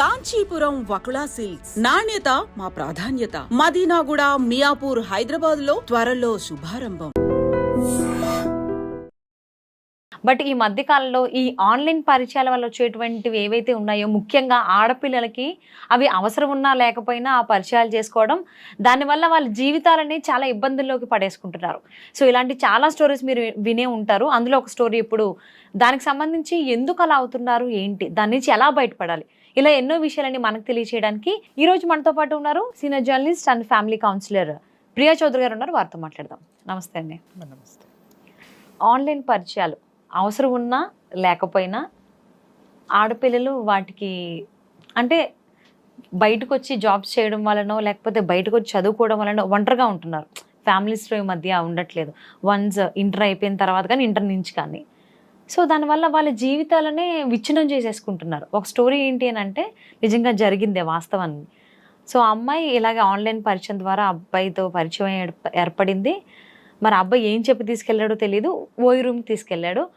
Kanchipuram Vakula silks. నాణ్యత మా ప్రాధాన్యత. మదీనాగూడ మియాపూర్ హైదరాబాద్లో త్వరలో శుభారంభం. బట్ ఈ మధ్య కాలంలో ఈ ఆన్లైన్ పరిచయాల వల్ల వచ్చేటువంటివి ఏవైతే ఉన్నాయో ముఖ్యంగా ఆడపిల్లలకి అవి అవసరం ఉన్నా లేకపోయినా ఆ పరిచయాలు చేసుకోవడం దానివల్ల వాళ్ళ జీవితాలని చాలా ఇబ్బందుల్లోకి పడేసుకుంటున్నారు. సో ఇలాంటి చాలా స్టోరీస్ మీరు వినే ఉంటారు. అందులో ఒక స్టోరీ ఇప్పుడు దానికి సంబంధించి ఎందుకు అలా అవుతున్నారు ఏంటి దాని నుంచి ఎలా బయటపడాలి? ఇలా ఎన్నో విషయాలని మనకు తెలియచేయడానికి ఈ రోజు మనతో పాటు ఉన్నారు senior journalist and family counsellor Priya Chowdary garu ఉన్నారు. వారితో మాట్లాడదాం. నమస్తే అండి. నమస్తే. ఆన్లైన్ పరిచయాలు అవసరం ఉన్నా లేకపోయినా ఆడపిల్లలు వాటికి అంటే బయటకు వచ్చి జాబ్స్ చేయడం వలనో లేకపోతే బయటకు వచ్చి చదువుకోవడం వలన ఒంటరిగా ఉంటున్నారు. ఫ్యామిలీస్ మధ్య ఉండట్లేదు. వన్స్ ఇంటర్ అయిపోయిన తర్వాత కానీ ఇంటర్ నుంచి కానీ. సో దానివల్ల వాళ్ళ జీవితాలనే విచ్ఛిన్నం చేసేసుకుంటున్నారు. ఒక స్టోరీ ఏంటి అని అంటే నిజంగా జరిగిందే వాస్తవాన్ని. సో ఆ అమ్మాయి ఇలాగే ఆన్లైన్ పరిచయం ద్వారా అబ్బాయితో పరిచయం ఏర్ప- ఏర్పడింది. మరి అబ్బాయి ఏం చెప్పి తీసుకెళ్ళాడో తెలియదు ఓయ్ రూమ్కి తీసుకెళ్ళాడు.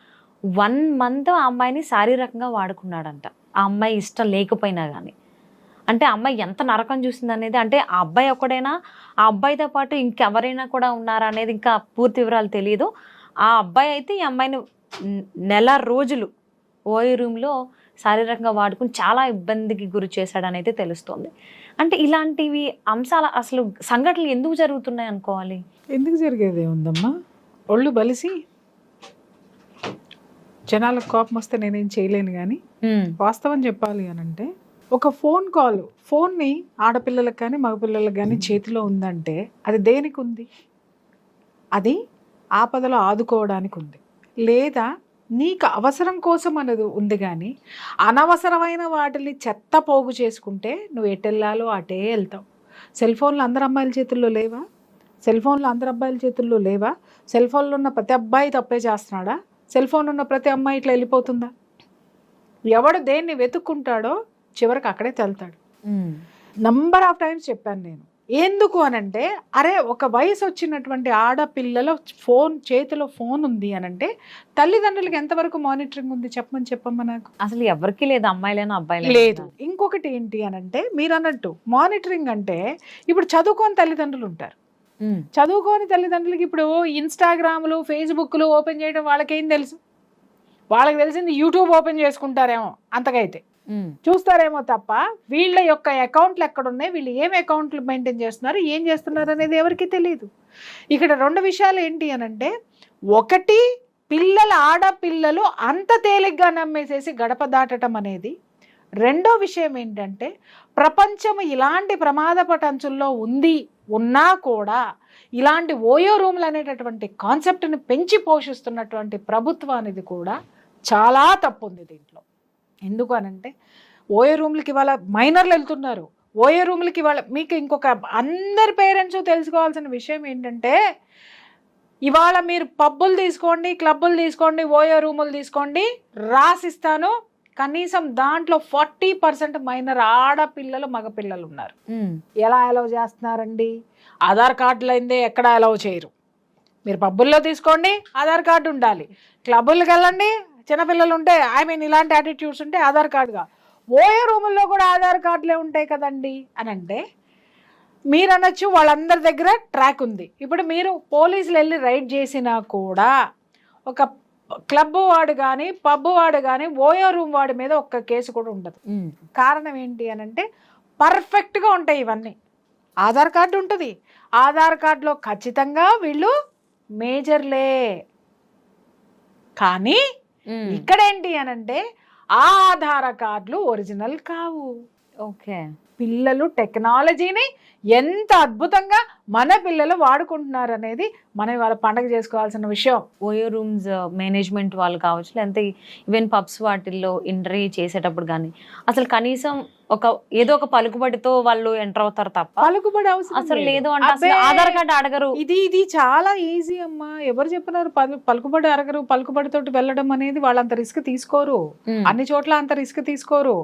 వన్ మంత్ ఆ అమ్మాయిని శారీరకంగా వాడుకున్నాడంట. ఆ అమ్మాయి ఇష్టం లేకపోయినా కానీ అంటే అమ్మాయి ఎంత నరకం చూసింది అనేది అంటే ఆ అబ్బాయి ఒక్కడైనా ఆ అబ్బాయితో పాటు ఇంకెవరైనా కూడా ఉన్నారా అనేది ఇంకా పూర్తి వివరాలు తెలియదు ఆ అబ్బాయి అయితే ఈ అమ్మాయిని నెల రోజులు ఓయి రూమ్లో శారీరకంగా వాడుకుని చాలా ఇబ్బందికి గురి చేశాడని అయితే తెలుస్తోంది. అంటే ఇలాంటివి అంశాలు అసలు సంఘటనలు ఎందుకు జరుగుతున్నాయి అనుకోవాలి? ఎందుకు జరిగేది ఉందమ్మా ఒళ్ళు బలిసి జనాలకు కోపం వస్తే నేనేం చేయలేను కానీ వాస్తవం చెప్పాలి అని అంటే ఒక ఫోన్ కాల్ ఫోన్ని ఆడపిల్లలకు కానీ మగపిల్లలకు కానీ చేతిలో ఉందంటే అది దేనికి ఉంది? అది ఆపదలో ఆదుకోవడానికి ఉంది. లేదా నీకు అవసరం కోసం అనేది ఉంది కానీ అనవసరమైన వాటిని చెత్త పోగు చేసుకుంటే నువ్వు ఎటు వెళ్ళాలో అటే వెళ్తావు. సెల్ ఫోన్లు అందరు అమ్మాయిల చేతుల్లో లేవా? సెల్ ఫోన్లు అందరు అబ్బాయిల చేతుల్లో లేవా? సెల్ ఫోన్లో ఉన్న ప్రతి అబ్బాయి తప్పే చేస్తున్నాడా? సెల్ ఫోన్ ఉన్న ప్రతి అమ్మాయి ఇట్లా వెళ్ళిపోతుందా? ఎవడు దేన్ని వెతుక్కుంటాడో చివరికి అక్కడే తెల్తాడు. నంబర్ ఆఫ్ టైమ్స్ చెప్పాను నేను. ఎందుకు అనంటే అరే ఒక వయసు వచ్చినటువంటి ఆడపిల్లల ఫోన్ చేతిలో ఫోన్ ఉంది అనంటే తల్లిదండ్రులకి ఎంతవరకు మానిటరింగ్ ఉంది? చెప్పమని చెప్పమ్మా నాకు. అసలు ఎవరికి లేదు అమ్మాయిలైనా అబ్బాయిలైనా. లేదు. ఇంకొకటి ఏంటి అనంటే మీరు అన్నట్టు మానిటరింగ్ అంటే ఇప్పుడు చదువుకోని తల్లిదండ్రులు ఉంటారు. చదువుకోని తల్లిదండ్రులకి ఇప్పుడు ఇన్స్టాగ్రామ్లు ఫేస్బుక్లు ఓపెన్ చేయడం వాళ్ళకేం తెలుసు? వాళ్ళకి తెలిసింది యూట్యూబ్ ఓపెన్ చేసుకుంటారేమో అంతకైతే. Hmm. చూస్తారేమో తప్ప వీళ్ళ యొక్క అకౌంట్లు ఎక్కడున్నాయి? వీళ్ళు ఏం అకౌంట్లు మెయింటైన్ చేస్తున్నారు? ఏం చేస్తున్నారు అనేది ఎవరికి తెలియదు ఇక్కడ రెండు విషయాలు ఏంటి అని అంటే ఒకటి పిల్లల ఆడపిల్లలు అంత తేలిగ్గా నమ్మేసేసి గడప దాటడం అనేది. రెండో విషయం ఏంటంటే ప్రపంచం ఇలాంటి ప్రమాదపట అంచుల్లో ఉంది ఉన్నా కూడా ఇలాంటి ఓయో రూమ్లు అనేటటువంటి కాన్సెప్ట్ని పెంచి పోషిస్తున్నటువంటి ప్రభుత్వానిది కూడా చాలా తప్పు ఉంది దీంట్లో. ఎందుకు అనంటే ఓయో రూమ్లకి ఇవాళ మైనర్లు వెళ్తున్నారు. ఓయో రూమ్లకి ఇవాళ మీకు ఇంకొక అందరి పేరెంట్స్ తెలుసుకోవాల్సిన విషయం ఏంటంటే ఇవాళ మీరు పబ్బులు తీసుకోండి క్లబ్బులు తీసుకోండి ఓయో రూములు తీసుకోండి రాసిస్తాను. కనీసం దాంట్లో ఫార్టీ పర్సెంట్ మైనర్ ఆడపిల్లలు మగపిల్లలు ఉన్నారు. ఎలా అలౌ చేస్తున్నారండి? ఆధార్ కార్డులు అయిందే ఎక్కడ అలౌ చేయరు. మీరు పబ్బుల్లో తీసుకోండి ఆధార్ కార్డు ఉండాలి. క్లబ్బులకు వెళ్ళండి చిన్నపిల్లలు ఉంటే ఐ మీన్ ఇలాంటి యాటిట్యూడ్స్ ఉంటే ఆధార్ కార్డుగా. ఓయే రూముల్లో కూడా ఆధార్ కార్డులే ఉంటాయి కదండి? అని అంటే మీరు అనొచ్చు వాళ్ళందరి దగ్గర ట్రాక్ ఉంది. ఇప్పుడు మీరు పోలీసులు వెళ్ళి రైడ్ చేసినా కూడా ఒక క్లబ్ వాడు కానీ పబ్ వాడు కానీ ఓయో రూమ్ వాడి మీద ఒక్క కేసు కూడా ఉండదు. కారణం ఏంటి అని అంటే పర్ఫెక్ట్గా ఉంటాయి ఇవన్నీ. ఆధార్ కార్డు ఉంటుంది. ఆధార్ కార్డులో ఖచ్చితంగా వీళ్ళు మేజర్లే. కానీ ఉమ్, ఇక్కడ ఏంటి అని అంటే ఆ ఆధార్ కార్డులు ఒరిజినల్ కావు. ఓకే. పిల్లలు టెక్నాలజీని ఎంత అద్భుతంగా మన పిల్లలు వాడుకుంటున్నారు అనేది మనం ఇవాళ పండగ చేసుకోవాల్సిన విషయం. ఓయో రూమ్స్ మేనేజ్మెంట్ వాళ్ళు కావచ్చు లేదంటే ఈవెన్ పబ్స్ వాటిల్లో ఎంట్రీ చేసేటప్పుడు కానీ అసలు కనీసం ఒక ఏదో ఒక పలుకుబడితో వాళ్ళు ఎంటర్ అవుతారు తప్ప పలుకుబడి అవసరం అసలు లేదు. అంటే అసలు ఆధార్ కార్డు అడగరు. ఇది ఇది చాలా ఈజీ అమ్మా. ఎవరు చెప్పినారు పలు పలుకుబడి అరగరు పలుకుబడితోటి వెళ్ళడం అనేది వాళ్ళంత రిస్క్ తీసుకోరు. అన్ని చోట్ల అంత రిస్క్ తీసుకోరు.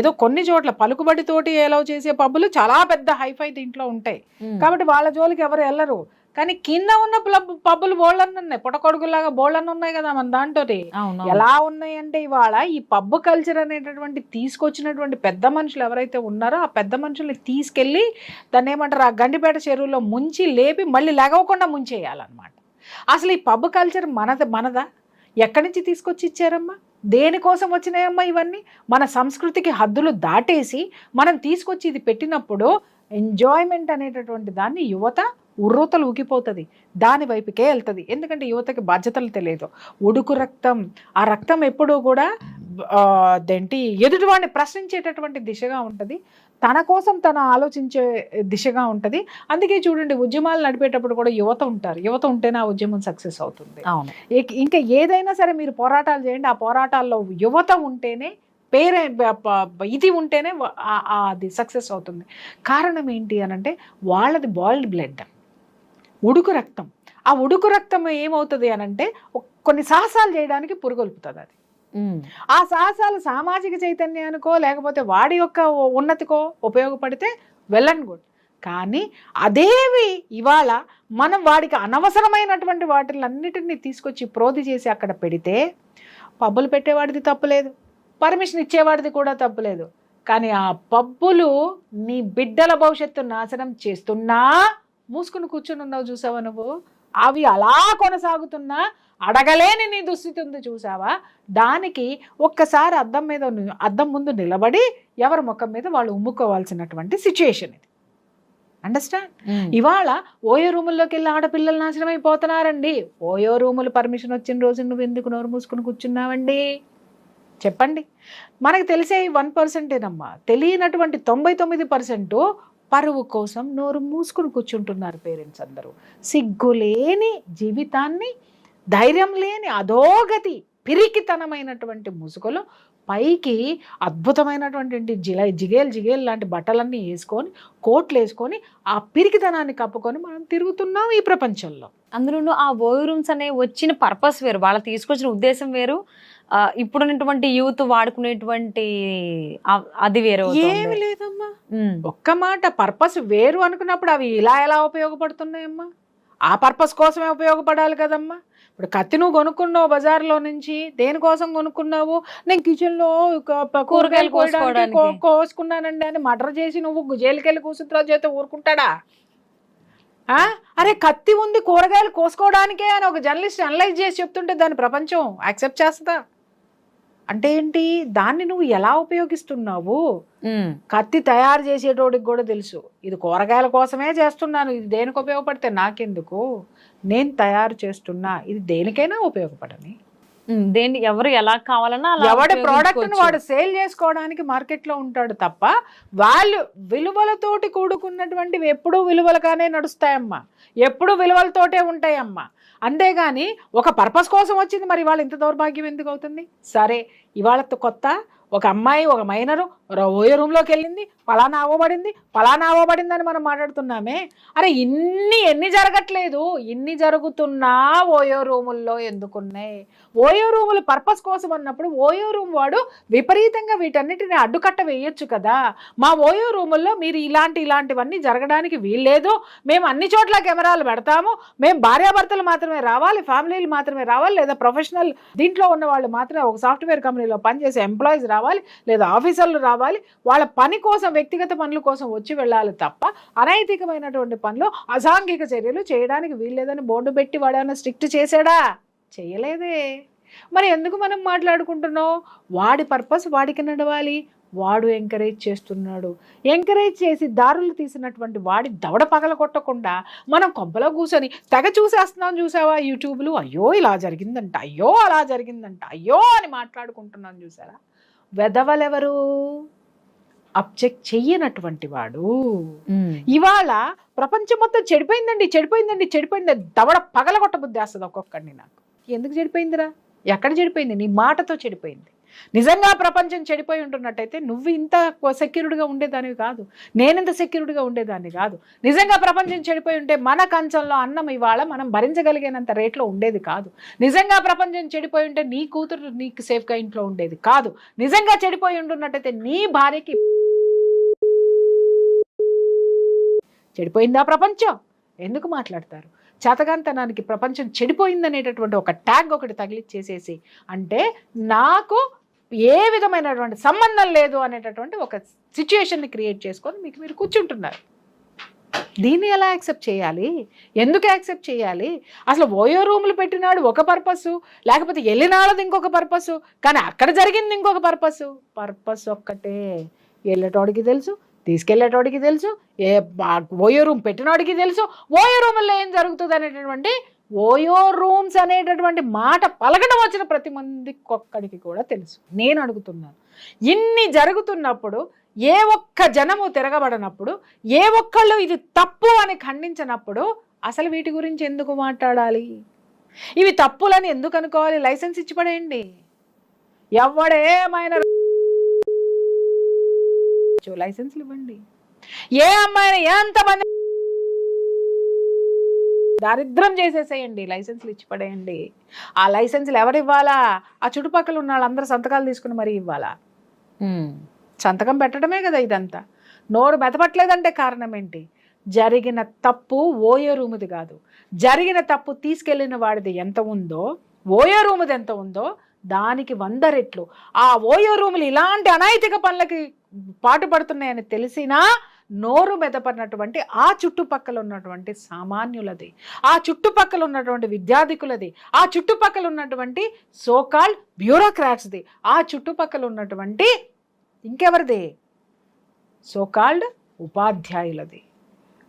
ఏదో కొన్ని చోట్ల పలుకుబడితోటి ఎలవ్ చేసే పబ్బులు చాలా పెద్ద హైఫై దీంట్లో ఉంటాయి. కాబట్టి వాళ్ళ జోలికి ఎవరు వెళ్ళరు. కానీ కింద ఉన్న ప్లబ్ పబ్బులు బోళ్ళని ఉన్నాయి పుట్టకొడుకులాగా బోళ్ళని ఉన్నాయి కదా మన దాంట్లో ఎలా ఉన్నాయంటే ఇవాళ ఈ పబ్ కల్చర్ అనేటటువంటి తీసుకొచ్చినటువంటి పెద్ద మనుషులు ఎవరైతే ఉన్నారో ఆ పెద్ద మనుషుల్ని తీసుకెళ్ళి దాన్ని ఏమంటారు? ఆ గండిపేట చెరువులో ముంచి లేపి మళ్ళీ లెగవకుండా ముంచేయాలన్నమాట. అసలు ఈ పబ్ కల్చర్ మనద మనదా? ఎక్కడి నుంచి తీసుకొచ్చి ఇచ్చారమ్మా? దేనికోసం వచ్చినాయమ్మా ఇవన్నీ? మన సంస్కృతికి హద్దులు దాటేసి మనం తీసుకొచ్చి ఇది పెట్టినప్పుడు ఎంజాయ్మెంట్ అనేటటువంటి దాన్ని యువత ఉర్రూతలు ఊగిపోతుంది దాని వైపుకే వెళ్తుంది. ఎందుకంటే యువతకి బాధ్యతలు తెలియదు. ఉడుకు రక్తం ఆ రక్తం ఎప్పుడూ కూడా అదేంటి ఎదుటివాడిని ప్రశ్నించేటటువంటి దిశగా ఉంటుంది. తన కోసం తన ఆలోచించే దిశగా ఉంటుంది. అందుకే చూడండి ఉద్యమాలు నడిపేటప్పుడు కూడా యువత ఉంటారు. యువత ఉంటేనే ఆ ఉద్యమం సక్సెస్ అవుతుంది. అవును. ఇక- ఏదైనా సరే మీరు పోరాటాలు చేయండి. ఆ పోరాటాల్లో యువత ఉంటేనే పేరే ఇది ఉంటేనే అది సక్సెస్ అవుతుంది. కారణం ఏంటి అని అంటే వాళ్ళది బాయిల్డ్ బ్లడ్. ఉడుకు రక్తం. ఆ ఉడుకు రక్తం ఏమవుతుంది అని అంటే ఒక్- కొన్ని సాహసాలు చేయడానికి పురుగొల్పుతుంది అది. ఆ సాహసాలు సామాజిక చైతన్యానికో లేకపోతే వాడి యొక్క ఉన్నతికో ఉపయోగపడితే వెల్ అండ్ గుడ్. కానీ అదేవి ఇవాళ మనం వాడికి అనవసరమైనటువంటి వాటిలన్నిటిని తీసుకొచ్చి ప్రోధి చేసి అక్కడ పెడితే పబ్బులు పెట్టేవాడిది తప్పులేదు. పర్మిషన్ ఇచ్చేవాడిది కూడా తప్పులేదు. కానీ ఆ పబ్బులు నీ బిడ్డల భవిష్యత్తు నాశనం చేస్తున్నా మూసుకుని కూర్చుని ఉన్నావు చూసావా నువ్వు? అవి అలా కొనసాగుతున్నా అడగలేని నీ దుస్థితి ఉంది చూసావా? దానికి ఒక్కసారి అద్దం మీద అద్దం ముందు నిలబడి ఎవరి ముఖం మీద వాళ్ళు ఉమ్ముకోవాల్సినటువంటి సిచ్యుయేషన్ ఇది. అండర్స్టాండ్ ఉమ్. ఇవాళ ఓయో రూముల్లోకి వెళ్ళి ఆడపిల్లలు నాశనం అయిపోతున్నారండి. ఓయో రూములు పర్మిషన్ వచ్చిన రోజు నువ్వు ఎందుకు నోరు మూసుకుని కూర్చున్నావండి? చెప్పండి. మనకు తెలిసే వన్ పర్సెంటేనమ్మా తెలియనటువంటి తొంభై తొమ్మిది పర్సెంట్ పరువు కోసం నోరు మూసుకుని కూర్చుంటున్నారు పేరెంట్స్ అందరూ. సిగ్గులేని జీవితాన్ని ధైర్యం లేని అధోగతి పిరికితనమైనటువంటి ముసుగులు పైకి అద్భుతమైనటువంటి జిల జిగేల్ జిగేల్ లాంటి బట్టలన్నీ వేసుకొని కోట్లు వేసుకొని ఆ పిరికితనాన్ని కప్పుకొని మనం తిరుగుతున్నాం ఈ ప్రపంచంలో. అందులోనూ ఆ ఓయో రూమ్స్ అనే వచ్చిన పర్పస్ వేరు. వాళ్ళు తీసుకొచ్చిన ఉద్దేశం వేరు. ఇప్పుడున్నటువంటి యూత్ వాడుకునేటువంటి అది వేరు. ఏమి లేదమ్మా. ఒక్క మాట పర్పస్ వేరు అనుకున్నప్పుడు అవి ఇలా ఎలా ఉపయోగపడుతున్నాయమ్మా ఆ పర్పస్ కోసమే ఉపయోగపడాలి కదమ్మా ఇప్పుడు కత్తి నువ్వు కొనుక్కున్నావు బజార్లో నుంచి దేనికోసం కొనుక్కున్నావు నేను కిచెన్లో కూరగాయలు కోసుకోవడానికి. కోసుకున్నానండి అని మర్డర్ చేసి నువ్వు జైలుకి వెళ్ళి కూర్చుంటున్నావు చేత ఊరుకుంటాడా ఆ? అరే కత్తి ఉంది కూరగాయలు కోసుకోవడానికే అని ఒక జర్నలిస్ట్ అనలైజ్ చేసి చెప్తుంటే దాని ప్రపంచం యాక్సెప్ట్ చేస్తుందా అంటే ఏంటి? దాన్ని నువ్వు ఎలా ఉపయోగిస్తున్నావు. కత్తి తయారు చేసేటోడికి కూడా తెలుసు. ఇది కూరగాయల కోసమే చేస్తున్నాను. ఇది దేనికి ఉపయోగపడితే నాకెందుకు? నేను తయారు చేస్తున్నా. ఇది దేనికైనా ఉపయోగపడని. దేన్ని ఎవరు ఎలా కావాలన్నా అలా ఎవడి ప్రోడక్ట్. వాడు సేల్ చేసుకోవడానికి మార్కెట్లో ఉంటాడు తప్ప వాళ్ళు విలువలతోటి కూడుకున్నటువంటివి ఎప్పుడూ విలువలుగానే నడుస్తాయమ్మా. ఎప్పుడు విలువలతోటే ఉంటాయమ్మా. అంతేగాని ఒక పర్పస్ కోసం వచ్చింది మరి ఇవాళ ఇంత దౌర్భాగ్యం ఎందుకు అవుతుంది? సరే ఇవాళ కొత్త ఒక అమ్మాయి ఒక మైనరు ఓయో రూమ్లోకి వెళ్ళింది పలానా అవ్వబడింది పలానా అవ్వబడింది అని మనం మాట్లాడుతున్నామే? అరే ఇన్ని ఎన్ని జరగట్లేదు ఇన్ని జరుగుతున్నా ఓయో రూముల్లో ఎందుకున్నాయి? ఓయో రూములు పర్పస్ కోసం అన్నప్పుడు ఓయో రూమ్ వాడు విపరీతంగా వీటన్నిటిని అడ్డుకట్ట వేయొచ్చు కదా. మా ఓయో రూముల్లో మీరు ఇలాంటి ఇలాంటివన్నీ జరగడానికి వీల్లేదు. మేము అన్ని చోట్ల కెమెరాలు పెడతాము. మేము భార్యాభర్తలు మాత్రమే రావాలి ఫ్యామిలీలు మాత్రమే రావాలి లేదా ప్రొఫెషనల్ దీంట్లో ఉన్న వాళ్ళు మాత్రమే ఒక సాఫ్ట్వేర్ కంపెనీలో పనిచేసే ఎంప్లాయీస్ రావాలి లేదా ఆఫీసర్లు రావాలి. వాళ్ళ పని కోసం వ్యక్తిగత పనుల కోసం వచ్చి వెళ్ళాలి తప్ప అనైతికమైనటువంటి పనులు అసాంఘిక చర్యలు చేయడానికి వీల్లేదని బోర్డు పెట్టి వాడేమైనా స్ట్రిక్ట్ చేశాడా? చేయలేదే. మరి ఎందుకు మనం మాట్లాడుకుంటున్నాం? వాడి పర్పస్ వాడికి నడవాలి. వాడు ఎంకరేజ్ చేస్తున్నాడు. ఎంకరేజ్ చేసి దారులు తీసినటువంటి వాడి దవడ పగల కొట్టకుండా మనం కొంపలో కూర్చొని తెగ చూసేస్తున్నాం చూసావా యూట్యూబ్లు? అయ్యో ఇలా జరిగిందంట. అయ్యో అలా జరిగిందంట. అయ్యో అని మాట్లాడుకుంటున్నాం చూసారా? వెదవలెవరు? అబ్జెక్ట్ చెయ్యనటువంటి వాడు. ఇవాళ ప్రపంచం మొత్తం చెడిపోయిందండి చెడిపోయిందండి చెడిపోయింది దవడ పగలగొట్ట బుద్ధి వేస్తుంది ఒక్కొక్కడిని నాకు. ఎందుకు చెడిపోయిందిరా? ఎక్కడ చెడిపోయింది? నీ మాటతో చెడిపోయింది. నిజంగా ప్రపంచం చెడిపోయి ఉంటున్నట్టయితే నువ్వు ఇంత సెక్యూర్డ్గా ఉండేదానివి కాదు. నేనింత సెక్యూర్డ్గా ఉండేదాన్ని కాదు. నిజంగా ప్రపంచం చెడిపోయి ఉంటే మన కంచంలో అన్నం ఇవాళ మనం భరించగలిగినంత రేట్లో ఉండేది కాదు. నిజంగా ప్రపంచం చెడిపోయి ఉంటే నీ కూతురు నీకు సేఫ్గా ఇంట్లో ఉండేది కాదు. నిజంగా చెడిపోయి ఉంటున్నట్టయితే నీ భార్యకి చెడిపోయిందా ప్రపంచం? ఎందుకు మాట్లాడతారు? చేతగాంతనానికి ప్రపంచం చెడిపోయిందనేటటువంటి ఒక ట్యాగ్ ఒకటి తగిలిచ్చేసేసి అంటే నాకు ఏ విధమైనటువంటి సంబంధం లేదు అనేటటువంటి ఒక సిచ్యుయేషన్ని క్రియేట్ చేసుకొని మీకు మీరు కూర్చుంటున్నారు. దీన్ని ఎలా యాక్సెప్ట్ చేయాలి? ఎందుకు యాక్సెప్ట్ చేయాలి? అసలు ఓయో రూములు పెట్టినాడు ఒక పర్పస్ లేకపోతే వెళ్ళినాళ్ళది ఇంకొక పర్పస్ కానీ అక్కడ జరిగింది ఇంకొక పర్పస్ పర్పస్ ఒక్కటే. వెళ్ళేటోడికి తెలుసు తీసుకెళ్ళేటోడికి తెలుసు ఏ ఓయో రూమ్ పెట్టినోడికి తెలుసు ఓయో రూముల్లో ఏం జరుగుతుంది అనేటటువంటి ఓయో రూమ్స్ అనేటటువంటి మాట పలకడం వచ్చిన ప్రతి మందికి ఒక్కడికి కూడా తెలుసు. నేను అడుగుతున్నాను. ఇన్ని జరుగుతున్నప్పుడు ఏ ఒక్క జనము తిరగబడినప్పుడు ఏ ఒక్కళ్ళు ఇది తప్పు అని ఖండించినప్పుడు అసలు వీటి గురించి ఎందుకు మాట్లాడాలి? ఇవి తప్పులని ఎందుకు అనుకోవాలి? లైసెన్స్ ఇచ్చి పడేయండి ఎవడేమైనా లైసెన్స్లు ఇవ్వండి. ఏ అమ్మాయిని ఎంతమంది దారిద్రం చేసేసేయండి లైసెన్స్లు ఇచ్చి పడేయండి ఆ లైసెన్స్లు ఎవరు ఇవ్వాలా ఆ చుట్టుపక్కల ఉన్న వాళ్ళందరూ సంతకాలు తీసుకుని మరీ ఇవ్వాలా? సంతకం పెట్టడమే కదా ఇదంతా. నోరు మెతపట్లేదంటే కారణం ఏంటి జరిగిన తప్పు ఓయో రూముది కాదు. జరిగిన తప్పు తీసుకెళ్ళిన వాడిది ఎంత ఉందో ఓయో రూముది ఎంత ఉందో దానికి వంద రెట్లు. ఆ ఓయో రూములు ఇలాంటి అనైతిక పనులకి పాటుపడుతున్నాయని తెలిసినా నోరు మెదపడినటువంటి ఆ చుట్టుపక్కల ఉన్నటువంటి సామాన్యులది. ఆ చుట్టుపక్కల ఉన్నటువంటి విద్యాధికులది. ఆ చుట్టుపక్కల ఉన్నటువంటి సోకాల్ బ్యూరోక్రాట్స్ది ఆ చుట్టుపక్కల ఉన్నటువంటి ఇంకెవరిది? సోకాల్డ్ ఉపాధ్యాయులది.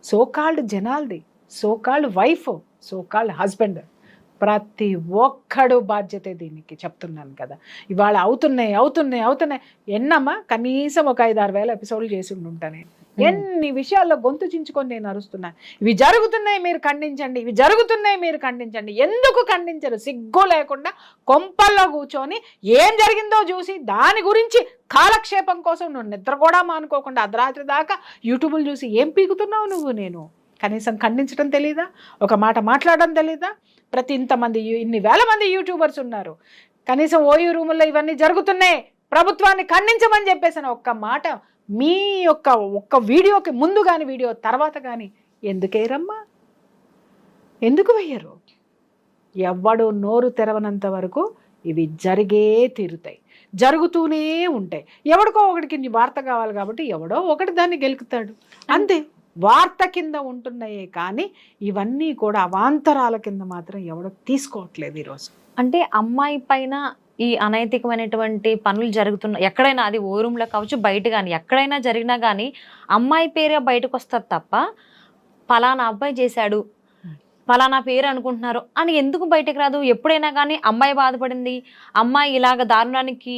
So called జనాలది. So called wife so called husband ప్రతి ఒక్కడు బాధ్యతే దీనికి చెప్తున్నాను కదా. ఇవాళ అవుతున్నాయి అవుతున్నాయి అవుతున్నాయి. ఎన్నమ్మా? కనీసం ఒక ఐదు ఆరు వేల ఎపిసోడ్లు చేసి ఉంటాను నేను ఎన్ని విషయాల్లో గొంతు చించుకొని నేను అరుస్తున్నాను ఇవి జరుగుతున్నాయి మీరు ఖండించండి ఇవి జరుగుతున్నాయి మీరు ఖండించండి. ఎందుకు ఖండించరు? సిగ్గు లేకుండా కొంపల్లో కూర్చొని ఏం జరిగిందో చూసి దాని గురించి కాలక్షేపం కోసం నువ్వు నిద్ర కూడా మానుకోకుండా అర్ధరాత్రి దాకా యూట్యూబ్లు చూసి ఏం పీకుతున్నావు నువ్వు నేను? కనీసం ఖండించడం తెలీదా? ఒక మాట మాట్లాడడం తెలీదా? ప్రతి ఇంతమంది ఇన్ని వేల మంది యూట్యూబర్స్ ఉన్నారు. కనీసం ఓయూ రూముల్లో ఇవన్నీ జరుగుతున్నాయి. ప్రభుత్వాన్ని ఖండించమని చెప్పేసిన ఒక్క మాట మీ యొక్క ఒక్క వీడియోకి ముందు కానీ వీడియో తర్వాత కానీ ఎందుకేరమ్మా ఎందుకు వెయ్యరు? ఎవ్వడు నోరు తెరవనంత వరకు ఇవి జరిగే తీరుతాయి. జరుగుతూనే ఉంటాయి. ఎవడికో ఒకటికి వార్త కావాలి కాబట్టి ఎవడో ఒకటి దాన్ని గెలుకుతాడు. అంతే. వార్త కింద ఉంటున్నాయే కానీ ఇవన్నీ కూడా అవాంతరాల కింద మాత్రం ఎవడో తీసుకోవట్లేదు ఈరోజు అంటే అమ్మాయి పైన ఈ అనైతికమైనటువంటి పనులు జరుగుతున్న ఎక్కడైనా అది ఓ రూమ్లో కావచ్చు బయట కానీ ఎక్కడైనా జరిగినా కానీ అమ్మాయి పేరే బయటకు వస్తారు తప్ప పలానా అబ్బాయి చేశాడు పలానా పేరు అనుకుంటున్నారు అని ఎందుకు బయటకు రాదు? ఎప్పుడైనా కానీ అమ్మాయి బాధపడింది అమ్మాయి ఇలాగ దారుణానికి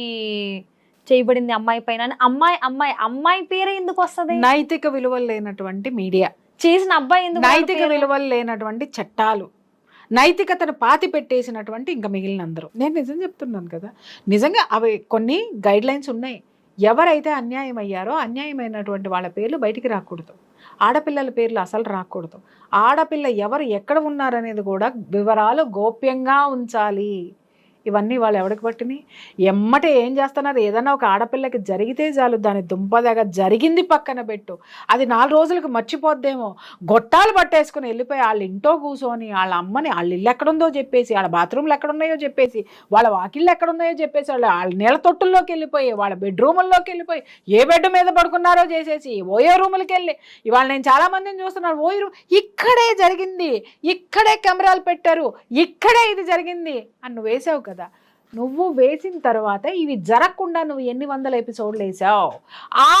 చేయబడింది అమ్మాయి పైన అని అమ్మాయి అమ్మాయి అమ్మాయి పేరే ఎందుకు వస్తుంది? నైతిక విలువలు లేనటువంటి మీడియా. చేసిన అబ్బాయి ఎందుకు నైతిక? విలువలు లేనటువంటి చట్టాలు. నైతికతను పాతి పెట్టేసినటువంటి ఇంకా మిగిలిన అందరూ నేను నిజం చెప్తున్నాను కదా. నిజంగా అవి కొన్ని గైడ్ లైన్స్ ఉన్నాయి. ఎవరైతే అన్యాయం అయ్యారో అన్యాయమైనటువంటి వాళ్ళ పేర్లు బయటికి రాకూడదు. ఆడపిల్లల పేర్లు అసలు రాకూడదు. ఆడపిల్ల ఎవరు ఎక్కడ ఉన్నారనేది కూడా వివరాలు గోప్యంగా ఉంచాలి. ఇవన్నీ వాళ్ళు ఎవరికి పట్టినాయి ఎమ్మటే ఏం చేస్తున్నారు? ఏదైనా ఒక ఆడపిల్లకి జరిగితే చాలు దాని దుంపదగ జరిగింది పక్కన పెట్టు. అది నాలుగు రోజులకు మర్చిపోద్దేమో. గొట్టాలు పట్టేసుకుని వెళ్ళిపోయి వాళ్ళ ఇంటో కూర్చొని వాళ్ళ అమ్మని వాళ్ళ ఇల్లు ఎక్కడుందో చెప్పేసి వాళ్ళ బాత్రూమ్లు ఎక్కడున్నాయో చెప్పేసి వాళ్ళ వాకిళ్ళు ఎక్కడున్నాయో చెప్పేసి వాళ్ళు వాళ్ళ నీళ్ళ తొట్టుల్లోకి వెళ్ళిపోయి వాళ్ళ బెడ్రూముల్లోకి వెళ్ళిపోయి ఏ బెడ్ మీద పడుకున్నారో చేసేసి ఓయో రూములకి వెళ్ళి. ఇవాళ నేను చాలా మందిని చూస్తున్నాను ఓయో రూమ్ ఇక్కడే జరిగింది. ఇక్కడే కెమెరాలు పెట్టారు. ఇక్కడే ఇది జరిగింది. అని నువ్వు వేసావు కదా. నువ్వు వేసిన తర్వాత ఇవి జరగకుండా నువ్వు ఎన్ని వందల ఎపిసోడ్లు వేసావు? ఆ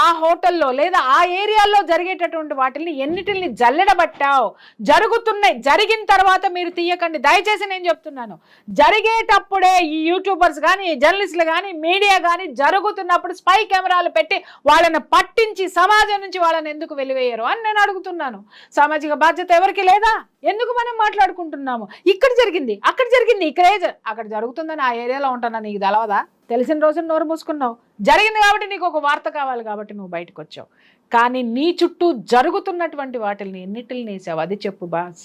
ఆ హోటల్లో లేదా ఆ ఏరియాలో జరిగేటటువంటి వాటిని ఎన్నిటిని జల్లెడబట్టావు? జరుగుతున్నాయి జరిగిన తర్వాత మీరు తీయకండి. దయచేసి నేను చెప్తున్నాను. జరిగేటప్పుడే ఈ యూట్యూబర్స్ కానీ జర్నలిస్టులు కానీ మీడియా కానీ జరుగుతున్నప్పుడు స్పై కెమెరాలు పెట్టి వాళ్ళని పట్టించి సమాజం నుంచి వాళ్ళని ఎందుకు వెలివేయరు అని నేను అడుగుతున్నాను. సామాజిక బాధ్యత ఎవరికి లేదా? ఎందుకు మనం మాట్లాడుకుంటున్నాము? ఇక్కడ జరిగింది అక్కడ జరిగింది ఇక్కడే అక్కడ జరుగుతుందని ఆ ఏరియాలో ఉంటున్నా నీకు తెలవదా? తెలిసిన రోజున నోరు మూసుకున్నావు. జరిగింది కాబట్టి నీకు ఒక వార్త కావాలి కాబట్టి నువ్వు బయటకు వచ్చావు కానీ నీ చుట్టూ జరుగుతున్నటువంటి వాటిని ఎన్నిటిని వేసావు అది చెప్పు బాస్.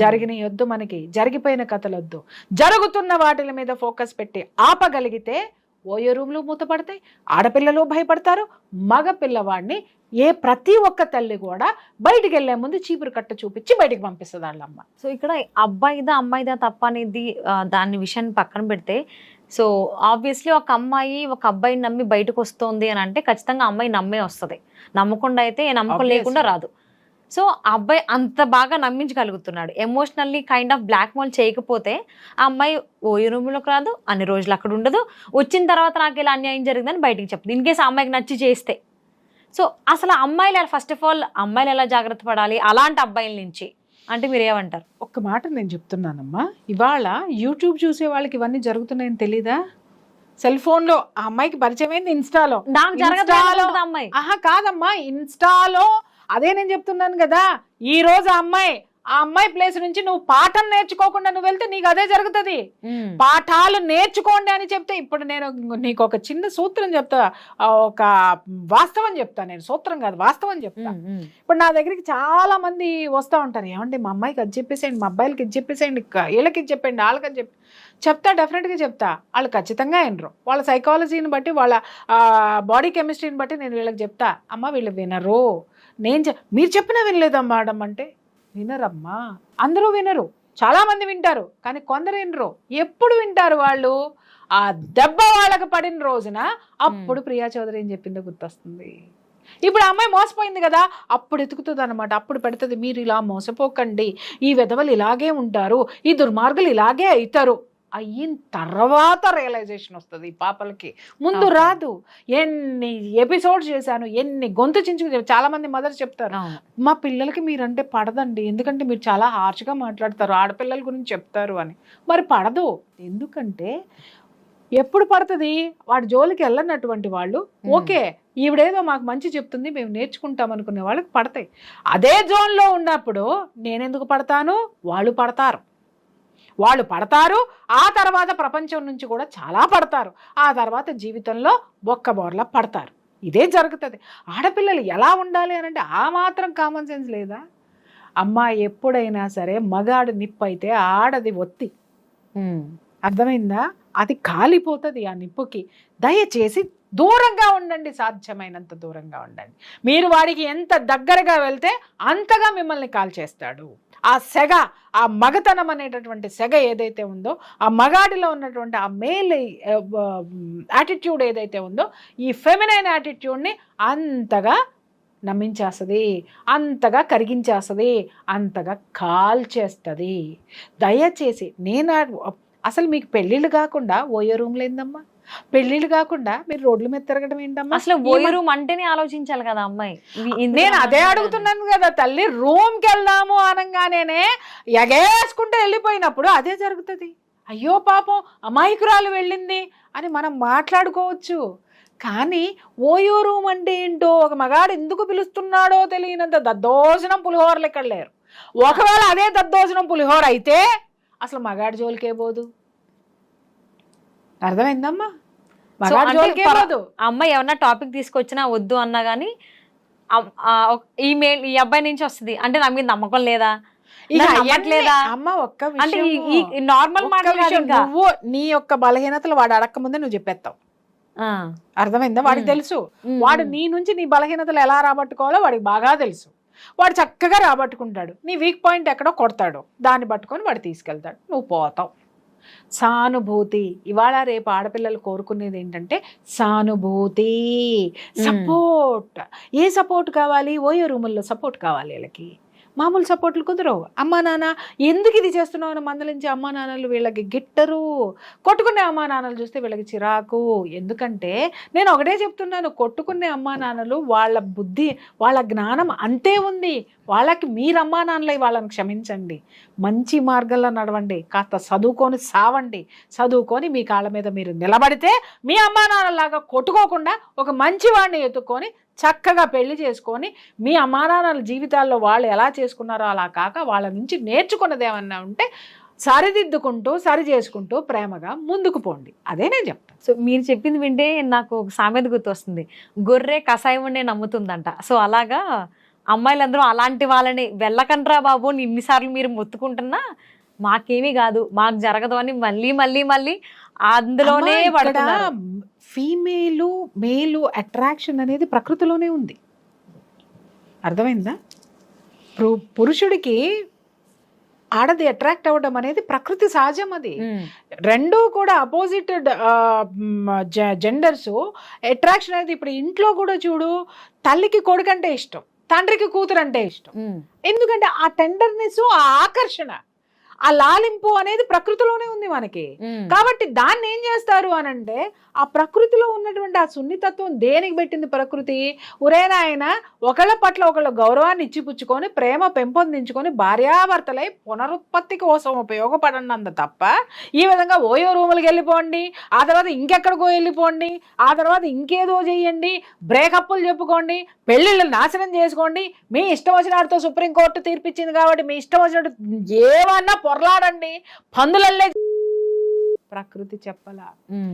జరిగిన వద్దు మనకి జరిగిపోయిన కథలొద్దు. జరుగుతున్న వాటిల మీద ఫోకస్ పెట్టి ఆపగలిగితే ఓయో రూమ్లు మూతపడతాయి ఆడపిల్లలు భయపడతారు మగ పిల్లవాడిని ఏ ప్రతి ఒక్క తల్లి కూడా బయటికి వెళ్ళే ముందు చీపురు కట్ట చూపించి బయటికి పంపిస్తుంది వాళ్ళమ్మ సో ఇక్కడ అబ్బాయిదా అమ్మాయిదా తప్ప అనేది దాని విషయాన్ని పక్కన పెడితే సో ఆబ్వియస్లీ ఒక అమ్మాయి ఒక అబ్బాయిని నమ్మి బయటకు వస్తుంది అని అంటే ఖచ్చితంగా అమ్మాయి నమ్మే వస్తుంది. నమ్మకుండా అయితే ఏ నమ్మకం. లేకుండా రాదు. సో ఆ అబ్బాయి అంత బాగా నమ్మించగలుగుతున్నాడు. Emotionally kind of blackmail చేయకపోతే ఆ అమ్మాయి ఓ రూమ్లోకి రాదు అన్ని రోజులు అక్కడ ఉండదు. వచ్చిన తర్వాత నాకు ఇలా అన్యాయం జరిగిందని బయటికి చెప్తుంది ఇన్ కేసు ఆ అమ్మాయికి నచ్చి చేస్తే. సో అసలు అమ్మాయిలు ఫస్ట్ ఆఫ్ ఆల్ అమ్మాయిలు ఎలా జాగ్రత్త పడాలి? అలాంటి అబ్బాయిల నుంచి. అంటే మీరు ఏమంటారు? ఒక్క మాట నేను చెప్తున్నానమ్మా. ఇవాళ యూట్యూబ్ చూసే వాళ్ళకి ఇవన్నీ జరుగుతున్నాయని తెలీదా? సెల్ ఫోన్లో ఆ అమ్మాయికి పరిచయం అయింది ఇన్స్టాలో నాకు జరగదు అమ్మాయి. ఆహా కాదమ్మా. ఇన్స్టాలో అదే నేను చెప్తున్నాను కదా ఈ రోజు ఆ అమ్మాయి ఆ అమ్మాయి ప్లేస్ నుంచి నువ్వు పాఠం నేర్చుకోకుండా నువ్వు వెళ్తే నీకు అదే జరుగుతుంది. పాఠాలు నేర్చుకోండి అని చెప్తే ఇప్పుడు నేను నీకు ఒక చిన్న సూత్రం చెప్తా ఒక వాస్తవం చెప్తా నేను సూత్రం కాదు వాస్తవం చెప్తా. ఇప్పుడు నా దగ్గరికి చాలా మంది వస్తూ ఉంటారు. ఏమండి మా అమ్మాయికి అది చెప్పేసేయండి మా అబ్బాయిలకి ఇది చెప్పేసేయండి వీళ్ళకి ఇది చెప్పండి వాళ్ళకి అది చెప్పి చెప్తా డెఫినెట్గా చెప్తా. వాళ్ళు ఖచ్చితంగా వినరు. వాళ్ళ సైకాలజీని బట్టి వాళ్ళ బాడీ కెమిస్ట్రీని బట్టి నేను వీళ్ళకి చెప్తా. అమ్మ వీళ్ళు వినరు. నేను చె- మీరు చెప్పినా వినలేదమ్మా మేడం అంటే? వినరమ్మా. అందరూ వినరు. చాలా మంది వింటారు. కానీ కొందరు వినరు. ఎప్పుడు వింటారు వాళ్ళు? ఆ దెబ్బ వాళ్ళకి పడిన రోజున అప్పుడు ప్రియా చౌదరి ఏం చెప్పిందో గుర్తొస్తుంది. ఇప్పుడు అమ్మాయి మోసపోయింది కదా అప్పుడు ఎతుకుతుంది అనమాట అప్పుడు పెడుతుంది మీరు ఇలా మోసపోకండి. ఈ విధవలు ఇలాగే ఉంటారు. ఈ దుర్మార్గులు ఇలాగే అవుతారు అయిన తర్వాత రియలైజేషన్ వస్తుంది ఈ పాపలకి. ముందు. రాదు. ఎన్ని ఎపిసోడ్స్ చేశాను ఎన్ని గొంతు చించుకు చాలా మంది మదర్ చెప్తారు. మా పిల్లలకి మీరంటే పడదండి. ఎందుకంటే మీరు చాలా హార్ష్గా మాట్లాడతారు ఆడపిల్లల గురించి చెప్తారు అని. మరి పడదు. ఎందుకంటే ఎప్పుడు పడుతుంది? వాడి జోలికి వెళ్ళనటువంటి వాళ్ళు. ఓకే ఈవిడేదో మాకు మంచి చెప్తుంది మేము నేర్చుకుంటాం అనుకునే వాళ్ళకి పడతాయి. అదే జోన్లో ఉన్నప్పుడు నేనెందుకు పడతాను? వాళ్ళు పడతారు. వాళ్ళు పడతారు ఆ తర్వాత ప్రపంచం నుంచి కూడా చాలా పడతారు. ఆ తర్వాత జీవితంలో బొక్క బోర్లా పడతారు. ఇదే జరుగుతుంది. ఆడపిల్లలు ఎలా ఉండాలి అని అంటే ఆ మాత్రం కామన్ సెన్స్ లేదా? అమ్మ ఎప్పుడైనా సరే మగాడు నిప్పు అయితే ఆడది ఒత్తి. అర్థమైందా? అది కాలిపోతుంది ఆ నిప్పుకి. దయచేసి దూరంగా ఉండండి సాధ్యమైనంత దూరంగా ఉండండి. మీరు వాడికి ఎంత దగ్గరగా వెళ్తే అంతగా మిమ్మల్ని కాల్చేస్తాడు. ఆ సెగ ఆ మగతనం అనేటటువంటి సెగ ఏదైతే ఉందో ఆ మగాడిలో ఉన్నటువంటి ఆ మేల్ యాటిట్యూడ్ ఏదైతే ఉందో ఈ ఫెమినైన్ యాటిట్యూడ్ని అంతగా నమ్మించేస్తుంది అంతగా కరిగించేస్తుంది అంతగా కాల్చేస్తుంది. దయచేసి నేను అసలు మీకు పెళ్ళిళ్ళు కాకుండా ఓయో రూమ్లు పెళ్ళిళ్ళు కాకుండా మీరు రోడ్ల మీద తిరగడం ఏంటమ్మా? అసలు మ- రూమ్ అంటేనే ఆలోచించాలి కదా అమ్మాయి. నేను అదే. అడుగుతున్నాను కదా తల్లి రూమ్కి వెళ్దాము అనగానే ఎగేసుకుంటూ వెళ్ళిపోయినప్పుడు అదే జరుగుతుంది. అయ్యో పాపం అమాయకురాలు వెళ్ళింది అని మనం మాట్లాడుకోవచ్చు. కానీ ఓయో రూమ్ అంటే ఏంటో ఒక మగాడు ఎందుకు పిలుస్తున్నాడో తెలియనంత దద్దోజనం పులిహోరలు ఇక్కడ లేరు. ఒకవేళ అదే దద్దోజనం పులిహోర అయితే అసలు మగాడి జోలికే పోదు. అర్థమైందమ్మా? అమ్మాయి ఏమన్నా టాపిక్ తీసుకొచ్చినా వద్దు అన్నా కానీ ఈ మెయిల్ ఈ అబ్బాయి నుంచి వస్తుంది. అంటే నా మీద నమ్మకం లేదా? నువ్వు నీ యొక్క బలహీనతలు వాడు అడక్క ముందే నువ్వు చెప్పేస్తావు. అర్థమైందా? వాడికి. తెలుసు. వాడు నీ నుంచి నీ బలహీనతలు ఎలా రాబట్టుకోవాలో వాడికి బాగా తెలుసు. వాడు చక్కగా రాబట్టుకుంటాడు. నీ వీక్ పాయింట్ ఎక్కడో కొడతాడు. దాన్ని పట్టుకొని వాడు తీసుకెళ్తాడు. నువ్వు పోతావు. సానుభూతి. ఇవాళ రేపు ఆడపిల్లలు కోరుకునేది ఏంటంటే సానుభూతి సపోర్ట్. ఏ సపోర్ట్ కావాలి? ఓయో రూముల్లో సపోర్ట్ కావాలి వీళ్ళకి. మామూలు సపోర్ట్లు కుదరవు. అమ్మా నాన్న ఎందుకు ఇది చేస్తున్నావు అని మందలించి అమ్మా నాన్నలు వీళ్ళకి గిట్టరు. కొట్టుకునే అమ్మా నాన్నలు చూస్తే వీళ్ళకి చిరాకు. ఎందుకంటే నేను ఒకటే చెప్తున్నాను కొట్టుకునే అమ్మా నాన్నలు వాళ్ళ బుద్ధి వాళ్ళ జ్ఞానం అంతే ఉంది. వాళ్ళకి మీరు అమ్మా నాన్నలై వాళ్ళని క్షమించండి. మంచి మార్గంలో నడవండి. కాస్త చదువుకొని సావండి. చదువుకొని మీ కాళ్ళ మీద మీరు నిలబడితే మీ అమ్మా నాన్నలాగా కొట్టుకోకుండా ఒక మంచి వాడిని ఎత్తుకొని చక్కగా పెళ్ళి చేసుకొని మీ అమ్మా జీవితాల్లో వాళ్ళు ఎలా చేసుకున్నారో అలా కాక వాళ్ళ నుంచి నేర్చుకున్నది ఏమన్నా ఉంటే సరిదిద్దుకుంటూ సరి చేసుకుంటూ ప్రేమగా ముందుకు పోండి. అదే నేను చెప్తాను సో మీరు చెప్పింది వింటే నాకు ఒక సామెత గుర్తొస్తుంది. గొర్రె కషాయం ఉండే నమ్ముతుందంట. సో అలాగా అమ్మాయిలందరూ అలాంటి వాళ్ళని వెళ్ళకండ్రా బాబు అని ఇన్నిసార్లు మీరు మొత్తుకుంటున్నా మాకేమీ కాదు మాకు జరగదు అని మళ్ళీ మళ్ళీ మళ్ళీ అందులోనే ఫీమేలు మేలు అట్రాక్షన్ అనేది ప్రకృతిలోనే ఉంది. అర్థమైందా? పురుషుడికి ఆడది అట్రాక్ట్ అవ్వడం అనేది ప్రకృతి సహజం అది. రెండూ కూడా అపోజిట్ జెండర్స్ అట్రాక్షన్ అనేది ఇప్పుడు ఇంట్లో కూడా చూడు తల్లికి కొడుకంటే ఇష్టం తండ్రికి కూతురు అంటే ఇష్టం ఎందుకంటే ఆ టెండర్నెస్ ఆ ఆకర్షణ. ఆ లాలింపు అనేది ప్రకృతిలోనే ఉంది మనకి. కాబట్టి దాన్ని ఏం చేస్తారు అని అంటే ఆ ప్రకృతిలో ఉన్నటువంటి ఆ సున్నితత్వం దేనికి పెట్టింది ప్రకృతి? ఉరేనా ఆయన ఒకళ్ళ పట్ల ఒకళ్ళ గౌరవాన్ని ఇచ్చిపుచ్చుకొని ప్రేమ పెంపొందించుకొని భార్యాభర్తలై పునరుత్పత్తి కోసం ఉపయోగపడనంద తప్ప ఈ విధంగా ఓయో రూములకు వెళ్ళిపోండి ఆ తర్వాత ఇంకెక్కడికో వెళ్ళిపోండి ఆ తర్వాత ఇంకేదో చెయ్యండి బ్రేకప్లు చెప్పుకోండి పెళ్ళిళ్ళు నాశనం చేసుకోండి. మీ ఇష్టం వచ్చినట్టు సుప్రీంకోర్టు తీర్పిచ్చింది కాబట్టి మీ ఇష్టం వచ్చినట్టు ఏమన్నా పొరలాడండి పందులల్లే ప్రకృతి చెప్పలా.